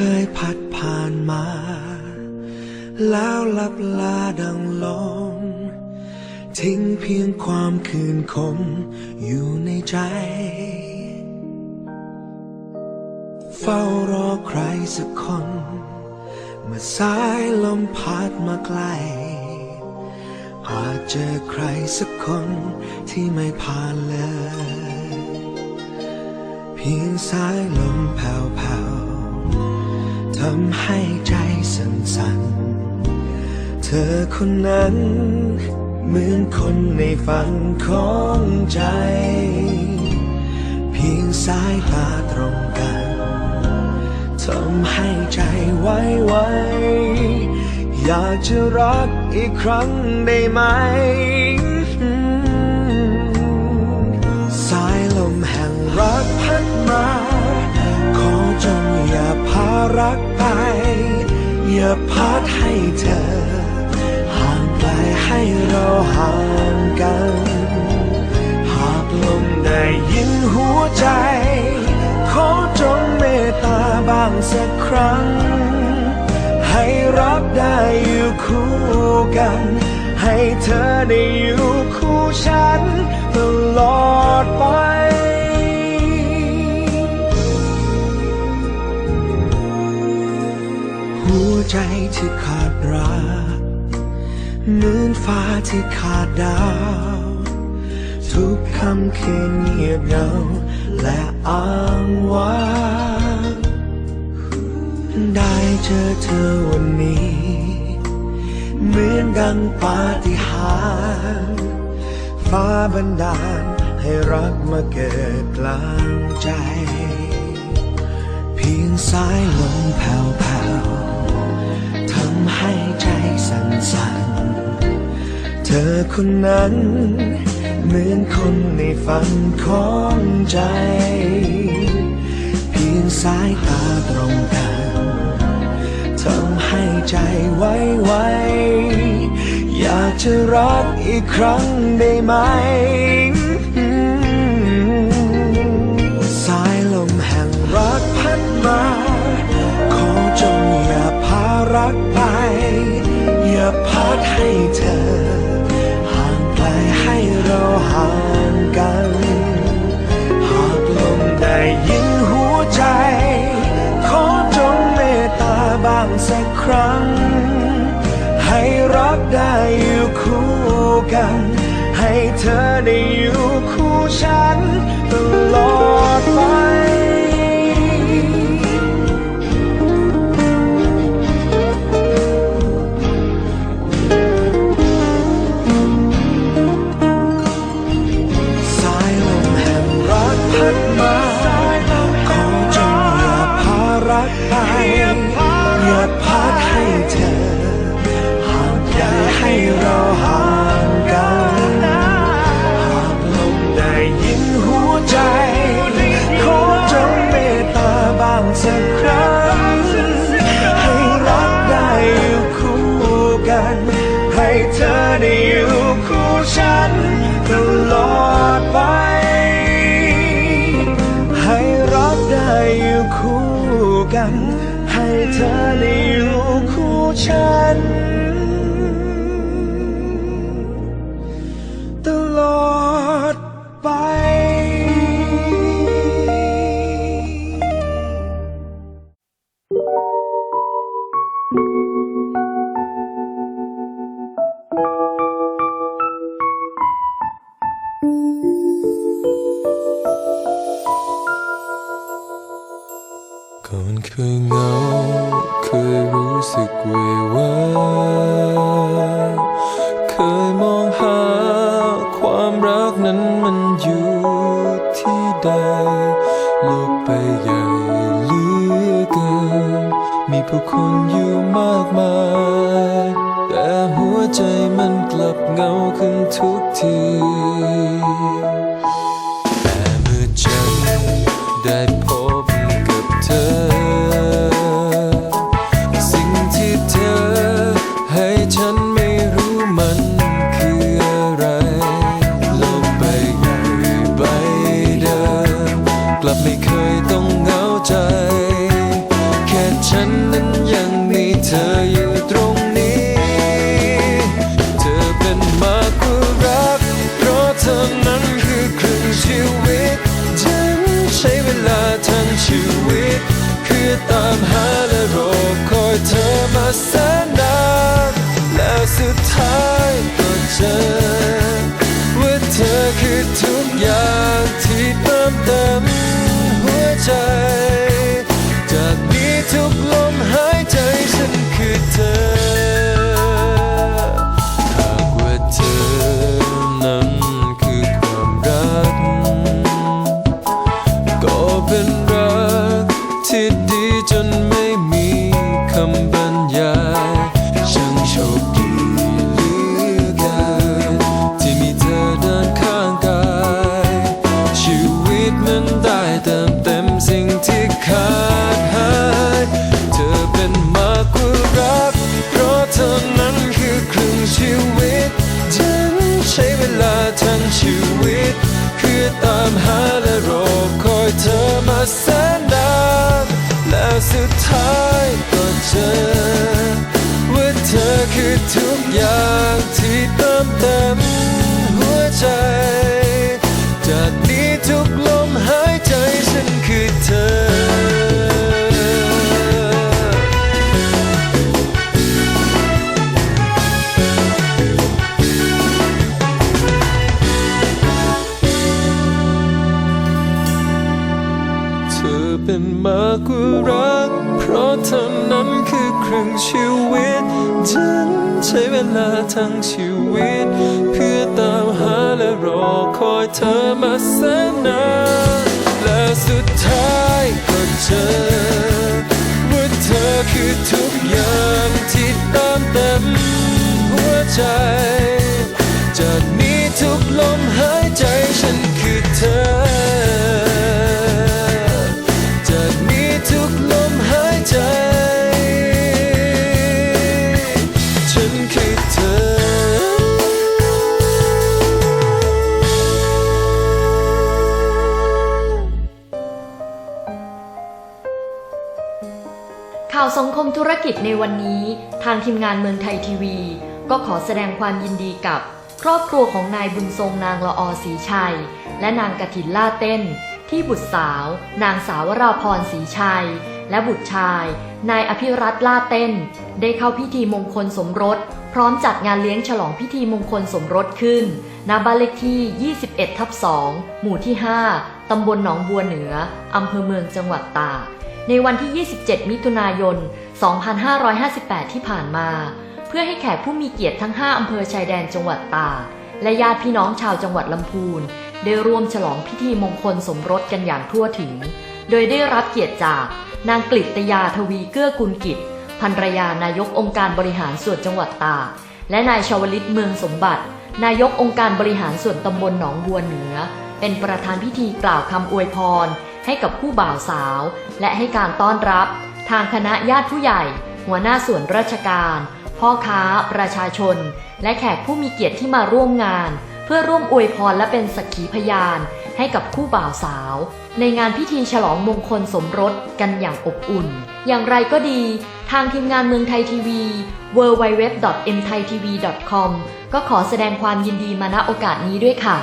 เคยผัดผ่านมา แล้วลับลาดังลมทิ้งเพียงความคืนคมอยู่ในใจ เฝ้ารอใครสักคน เมื่อสายลมพัดมาไกล หาเจอใครสักคนที่ไม่ผ่านเลย เพียงสายลมแผ่วๆ ทำให้ใจสั่นๆเธอคนนั้น เหมือนคนในฝันของใจ เพียงสายตาตรงกันทำให้ใจไว้ไวอยากจะรักอีกครั้งได้ไหม สายลมแห่งรักพัดมา ขอจงอย่าพารัก อย่าพัดให้เธอ ห่างไกลให้เราห่างกัน หากลมได้ยินหัวใจ ขอจงเมตตาบ้างสักครั้ง ให้รักได้อยู่คู่กัน ให้เธอได้อยู่คู่ฉัน ตลอดไป เหมือนฟ้าที่ขาดดาว ทุกคำคืนเงียบเหงาและอ้างว้างได้เจอเธอวันนี้ เหมือนดังปาฏิหาริย์ฟ้าบันดาลให้รักมาเกิดกลางใจ เพียงสายลมแผ่วๆ อคนนั้น เหมือนคนในฝันของใจ เพียงสายตาตรงกันทำให้ใจไว้ไวอยากจะรักอีกครั้งได้ไหม สายลมแห่งรักพัดมา ขอจงอย่าพารักไป อย่าพัดให้เธอ ครั้ง ให้รักได้อยู่คู่กัน ให้เธอได้อยู่คู่ฉันตลอดไป ให้รักได้อยู่คู่กัน โลกไปใหญ่เหลือเกิน มีผู้คนอยู่มากมาย แต่หัวใจมันกลับเงาขึ้นทุกที แต่เมื่อฉันได้ ลับไม่เคยต้องเหงาใจ แค่ฉันนั้นยังมีเธออยู่ตรงนี้ เธอเป็นมากกว่ารัก เพราะเธอนั้นคือครึ่งชีวิต ฉันใช้เวลาทั้งชีวิต คือตามหาและรอคอยเธอมาแสน อย่างที่เติมเต็ม ทั้งชีวิต เพื่อตามหาและรอคอยเธอมาแสนนานและสุดท้ายก็เจอว่าเธอคือทุกอย่างที่ตามเต็มหัวใจ จากนี้ทุกลมหายใจฉันคือเธอ มธุรกิจในวันนี้ ทางทีมงานเมืองไทยทีวี ก็ขอแสดงความยินดีกับ ครอบครัวของนายบุญทรงนางละออศรีชัย และนางกฐินล่าเต้น ที่บุตรสาว นางสาวราพรศรีชัย และบุตรชาย นายอภิรัตน์ล่าเต้น ได้เข้าพิธีมงคลสมรส พร้อมจัดงานเลี้ยงฉลองพิธีมงคลสมรสขึ้นณบ้านเลขที่ 21ทับ2หมู่ที่ 5ตำบลหนองบัวเหนืออำเภอเมืองจังหวัดตาก ในวันที่ 27 มิถุนายน 2558 ที่ผ่านมา เพื่อให้แขกผู้มีเกียรติทั้ง 5 อำเภอชายแดนจังหวัดตากและญาติพี่น้องชาวจังหวัดลำพูน ได้ร่วมฉลองพิธีมงคลสมรสกันอย่างทั่วถึง โดยได้รับเกียรติจาก นางกฤตยาทวีเกื้อกุลกิจภรรยานายกองค์การบริหารส่วนจังหวัดตากและนายชาวลิตเมืองสมบัติ นายกองค์การบริหารส่วนตำบลหนองบัวเหนือ เป็นประธานพิธีกล่าวคำอวยพร ให้กับผู้บ่าวสาว และให้การต้อนรับ ทางคณะญาติผู้ใหญ่ หัวหน้าส่วนราชการ พ่อค้า ประชาชน และแขกผู้มีเกียรติที่มาร่วมงาน เพื่อร่วมอวยพรและเป็นสักขีพยานให้กับคู่บ่าวสาว ในงานพิธีฉลองมงคลสมรสกันอย่างอบอุ่น อย่างไรก็ดี ทางทีมงานเมืองไทยทีวี www.mthaitv.com ก็ขอแสดงความยินดีมาณโอกาสนี้ด้วยค่ะ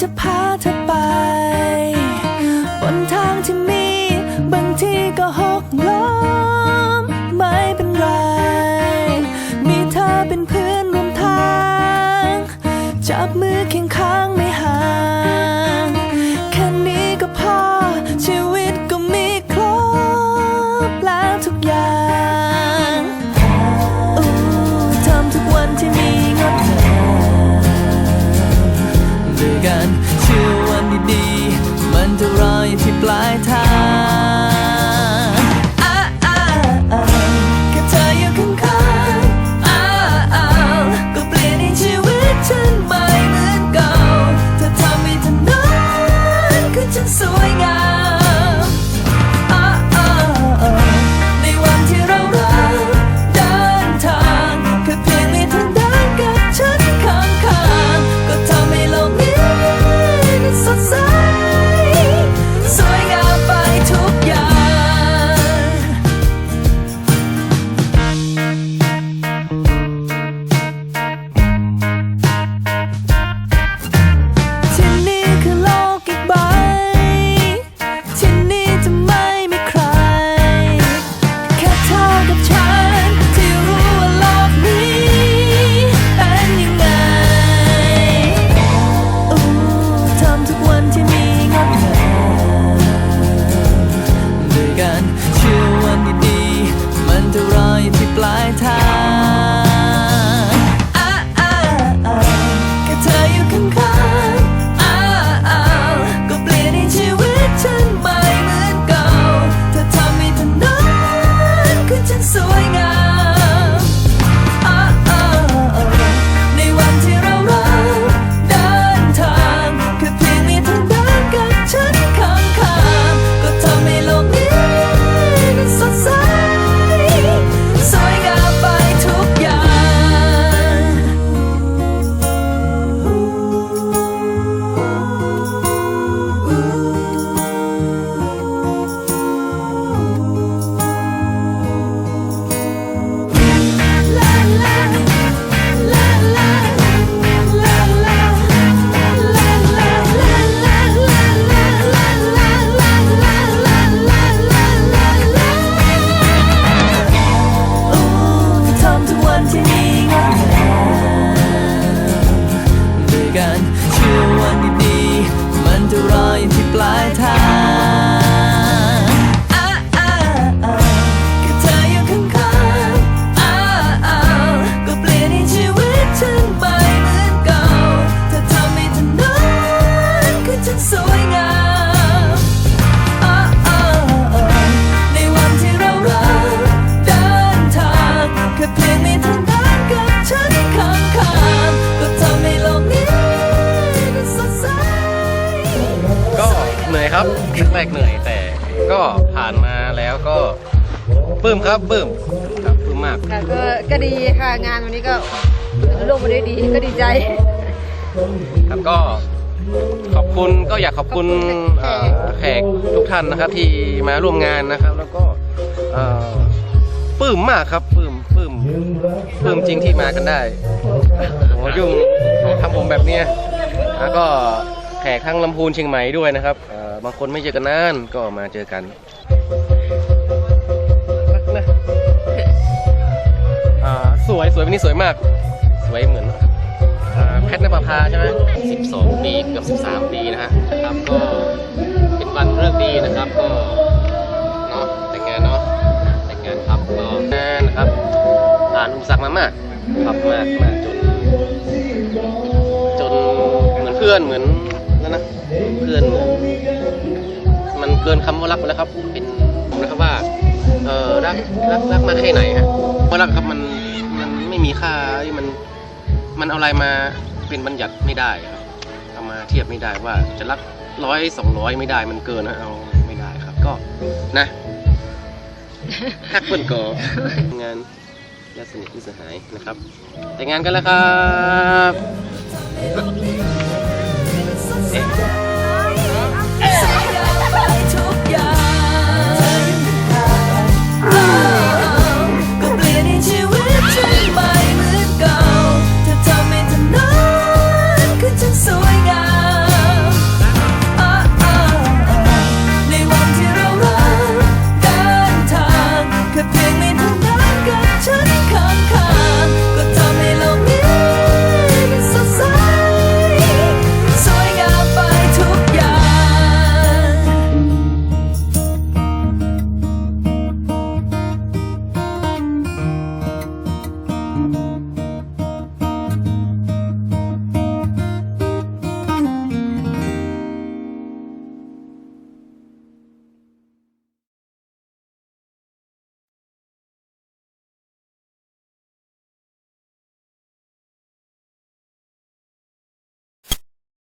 จะพาเธอไป ปลื้มครับปลื้มครับปลื้มมาก ค่ะก็ก็ดีค่ะงานวันนี้ก็ลงมาได้ดีก็ดีใจ ครับก็ขอบคุณก็อยากขอบคุณขอบคุณแขกเอ่อแขกทุกท่านนะครับที่มาร่วมงานนะครับ แล้วก็เอ่อปลื้มมากครับปลื้มปลื้มปลื้มจริงที่มากันได้โอ้ยุ่งทำผมแบบเนี้ยแล้วก็แขกทั้งลำพูนเชียงใหม่ด้วยนะครับเอ่อบางคนไม่เจอกันนานก็มาเจอกัน วยสวยวันนี้สวยมาก สวยเหมือนอ่าแพทย์นภพาใช่ไหม12 ปีเกือบ13 ปีนะฮะนะครับก็เป็นวันเลิกษ์ดีนะครับก็เนาะแต่งงานเนาะแต่งงานครับก็งานนะครับผ่านอุปสรรคมามากครับมากมากจน จนเหมือนเพื่อนเหมือนนั่นนะเพื่อนเหมือนมันเกินคำว่ารักไปแล้วครับ เป็นผมนะครับว่าเออรักรักรักมาแค่ไหนฮะเพราะรักครับมันมัน ไม่มีค่าที่มันมันเอาอะไรมาเป็นบัญญัติไม่ได้ครับเอามาเทียบไม่ได้ว่าจะรักร้อยสองร้อยไม่ได้มันเกินนะเอาไม่ได้ครับก็นะฮักเปิ่นก่องานญาติสนิทมิตรสหายนะครับ แต่งงานกันแล้วครับเอ๊ะ